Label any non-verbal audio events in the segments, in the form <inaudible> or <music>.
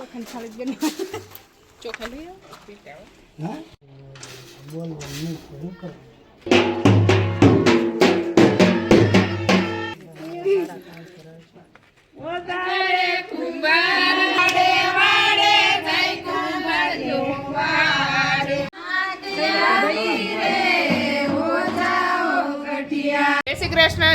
ચોખા ખાલી બેન ચોખા લઈ આવો પીતા હા બોલવાનું નહીં શું કરવાનું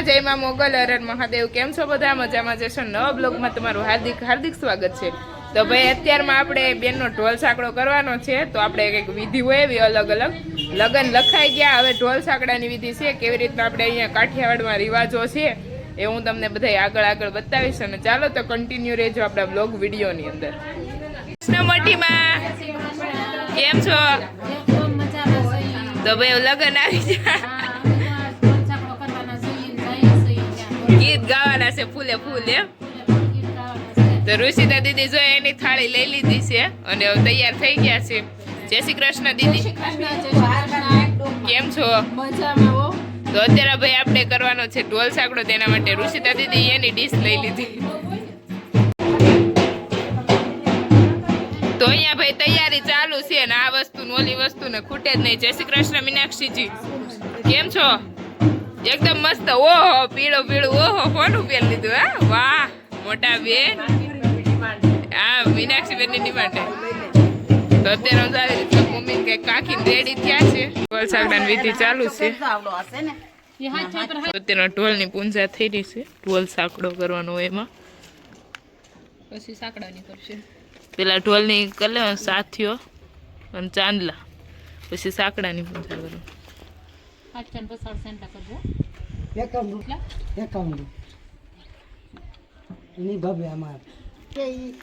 જય મોગલ અરર મહાદેવ. કેમ છો બધા? મજામાં જશો નવા બ્લોગમાં તમારું હાર્દિક હાર્દિક સ્વાગત છે. તો ભાઈ, અત્યારમાં આપણે બેનનો ઢોલ સાંકડો કરવાનો છે, તો આપણે કંઈક વિધિ હોય એવી અલગ અલગ. લગ્ન લખાઈ ગયા, હવે ઢોલ સાંકડાની વિધિ છે, કેવી રીતના આપણે અહીંયા કાઠિયાવાડમાં રિવાજો છે, એ હું તમને બધા આગળ આગળ બતાવીશ, અને ચાલો તો કન્ટિન્યુ રહેજો આપણા બ્લોગ વિડીયોની અંદર. મોટીમાં કેમ છો? તો ભાઈ, લગ્ન આવી જાય. ગીત ગાવાના છે, ફૂલે ફૂલ, એમ? તો ઋષિતા દીદી જો એની થાળી લઈ લીધી છે અને હવે તૈયાર થઈ ગયા છે. જય શ્રી કૃષ્ણ દીદી. કેમ છો? તો અત્યારે ભાઈ આપણે કરવાનો છે ઢોલ સાંકડો તેના માટે ઋષિતા દીદી એની ડીશ લઈ લીધી. તો અહીંયા ભાઈ તૈયારી ચાલુ છે ને આ વસ્તુ ઓલી વસ્તુ ને ખૂટે જ નહીં. જય શ્રી કૃષ્ણ મીનાક્ષીજી. કેમ છો? એકદમ મસ્ત. ઓહો પીળો પીળું. ઓહો કોનું પહેરી લીધું હા? વાહ મોટા બેન. હા મીનાક્ષી બેનની ડિમાન્ડ તો અત્યારે આવી રીતે મમ્મી કે કાકી રેડી થયા છે. ઢોલ સાગડાની વિધિ ચાલુ છે. તો અત્યારે ઢોલની પૂંજા થઈ રહી છે. ઢોલ સાંકડો કરવાનો એમાં. પછી સાંકડાની કરશે. પેલા ઢોલની કલે સાથીઓ અને ચાંદલા. પછી સાંકડાની પૂજા પસાડ સેન્ટા કરજો. એકાવન એકાવન એની ભાભી આમાં બી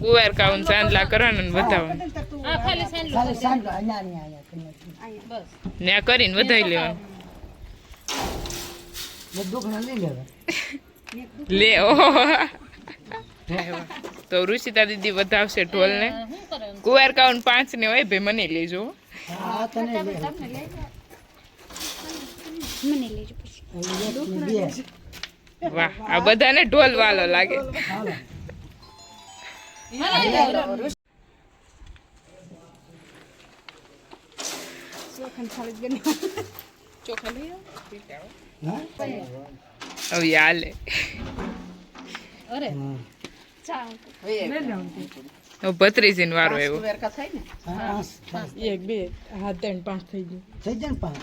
કુવાર કાઉન ચાંદલા કરવાના ને બતાવવાનું બસ ત્યાં કરીને વધાઈ લેવાનું. બધું ઘણા લઈ લેવા લે તો ઋષિતા દીદી વધાવશે ઢોલ ને શું કુવાર કાઉન પાંચ ને હોય ભાઈ મને લેજો. વાહ આ બધાને ઢોલ વાલો લાગે. ચોખા ખાલી ચોખા લઈ આવો. હવે હાલે હવે ભત્રીજીને વારો આવ્યો એક બે હા ત્રણ પાંચ થઈ ગયું થઈ જાય ને પાંચ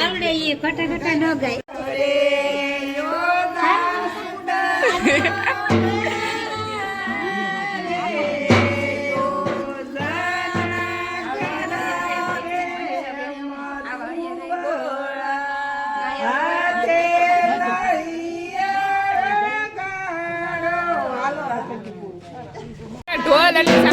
આવડે એ ખટા ખટા ન ઢોલ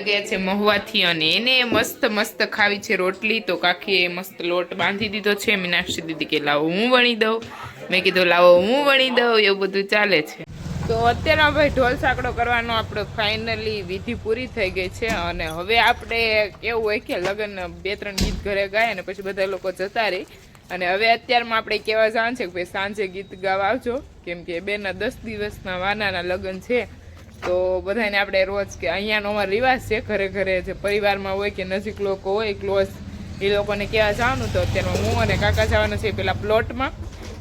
ગયા છે મહુવાથી અને એને મસ્ત મસ્ત ખાવી છે રોટલી. તો કાકીએ મસ્ત લોટ બાંધી દીધો છે, મીનાક્ષી દીદી કે, લાવો, હું વણી દઉં. મેં કીધું, લાવો, હું વણી દઉં. એવું બધું ચાલે છે. તો અત્યારે ભાઈ ઢોલ સાંકડો કરવાનો આપણો ફાઇનલી વિધિ પૂરી થઈ ગઈ છે અને હવે આપણે એવું હોય કે લગ્ન બે, ત્રણ ગીત ઘરે ગાય અને પછી બધા લોકો જતા રહી. અને હવે અત્યારમાં આપણે કહેવા જાણ છે કે ભાઈ સાંજે ગીત ગાવા આવજો કેમ કે બેના દસ દિવસના વાનાના લગ્ન છે. તો બધાને આપણે રોજ કે અહીંયાનો અમારો રિવાજ છે, ઘરે ઘરે જે પરિવારમાં હોય કે નજીક લોકો હોય ક્લોઝ એ લોકોને કહેવા જવાનું. તો અત્યારમાં હું અને કાકા જવાના છે પેલા પ્લોટમાં.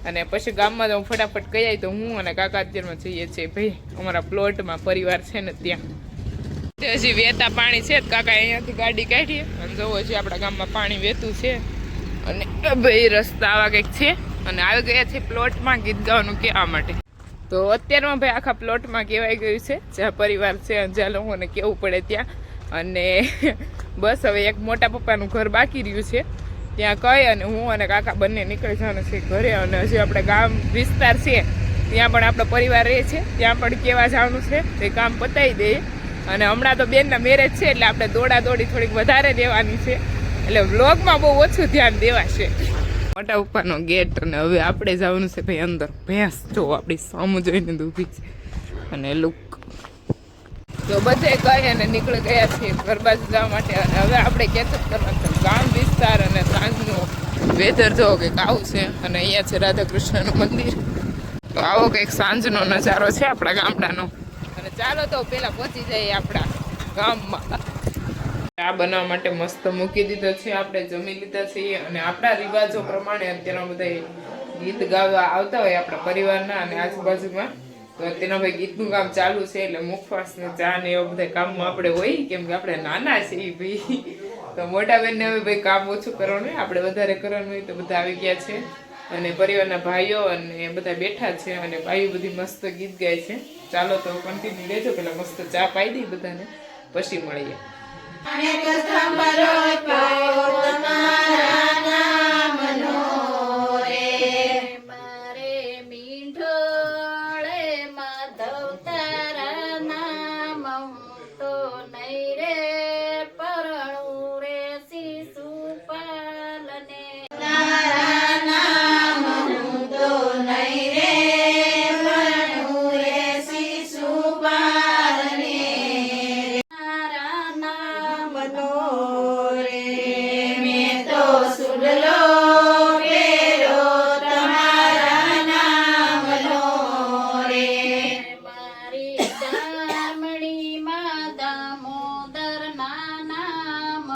અને પછી ગામમાં તો હું ફટાફટ કહી આવી તો હું અને કાકા અત્યારમાં જઈએ છીએ. ભાઈ, અમારા પ્લોટમાં પરિવાર છે ને ત્યાં. હજી વહેતા પાણી છે કાકા અહીંયાથી ગાડી કાઢીએ અને જોવો છે આપણા ગામમાં પાણી વહેતું છે. અને ભાઈ, રસ્તા આવા કંઈક છે. અને આવી ગયા છે પ્લોટમાં ગીત ગાવાનું કહેવા માટે. તો અત્યારમાં ભાઈ આખા પ્લોટમાં કહેવાઈ ગયું છે, જ્યાં પરિવાર છે અને જ્યાં લોકોને કહેવું પડે ત્યાં. અને <laughs> બસ હવે એક મોટા પપ્પાનું ઘર બાકી રહ્યું છે. ત્યાં કઈ અને હું અને કાકા બંને નીકળી જવાનું છે ઘરે અને હજી આપણે ગામ વિસ્તાર છે, ત્યાં પણ આપણો પરિવાર રહે છે. ત્યાં પણ કહેવા જવાનું છે તે કામ પતાવી દઈએ અને હમણાં તો બેનના મેરેજ છે એટલે આપણે દોડા દોડી થોડીક વધારે દેવાની છે. એટલે વ્લોગમાં બહુ ઓછું ધ્યાન દેવાશે. મોટા ઉપરનો ગેટ અને હવે આપણે જવાનું છે ભાઈ અંદર. ભેંસ જો આપણી સામું જોઈને જ છે. અને લુક તો બધે ગઈ અને નીકળી ગયા છીએ ઘર જવા માટે. અને હવે આપણે કેચઅપ કરવાનું છે. ગામ વિસ્તાર અને સાંજનું વેધર જો કે આવું છે. અને અહીંયા છે રાધા કૃષ્ણનું મંદિર. તો આવો કંઈક સાંજનો નજારો છે આપણા ગામડાનો. અને ચાલો તો પહેલાં પહોંચી જઈએ આપણા ગામમાં. આ બનાવવા માટે મસ્ત મૂકી દીધો છે. આપણે જમી લીધા છીએ અને આપણા રિવાજો પ્રમાણે અત્યારના બધા ગીત ગાવા આવતા હોય આપણા પરિવારના અને આજુબાજુમાં. તો અત્યારના ભાઈ ગીતનું કામ ચાલુ છે એટલે મુખવાસ ને ચા ને એવા બધા કામમાં આપણે હોય, કેમ કે આપણે નાના છીએ ભાઈ. તો મોટા બેનને હવે ભાઈ કામ ઓછું કરવાનું હોય, આપણે વધારે કરવાનું હોય તો બધા આવી ગયા છે. અને પરિવારના ભાઈઓ અને બધા બેઠા છે અને ભાઈઓ બધી મસ્ત ગીત ગાય છે. ચાલો તો કન્ટિન્યુ લેજો પેલા મસ્ત ચા પાઈ દઈ બધાને. પછી મળીએ. અને કસ્તંભરો તમારા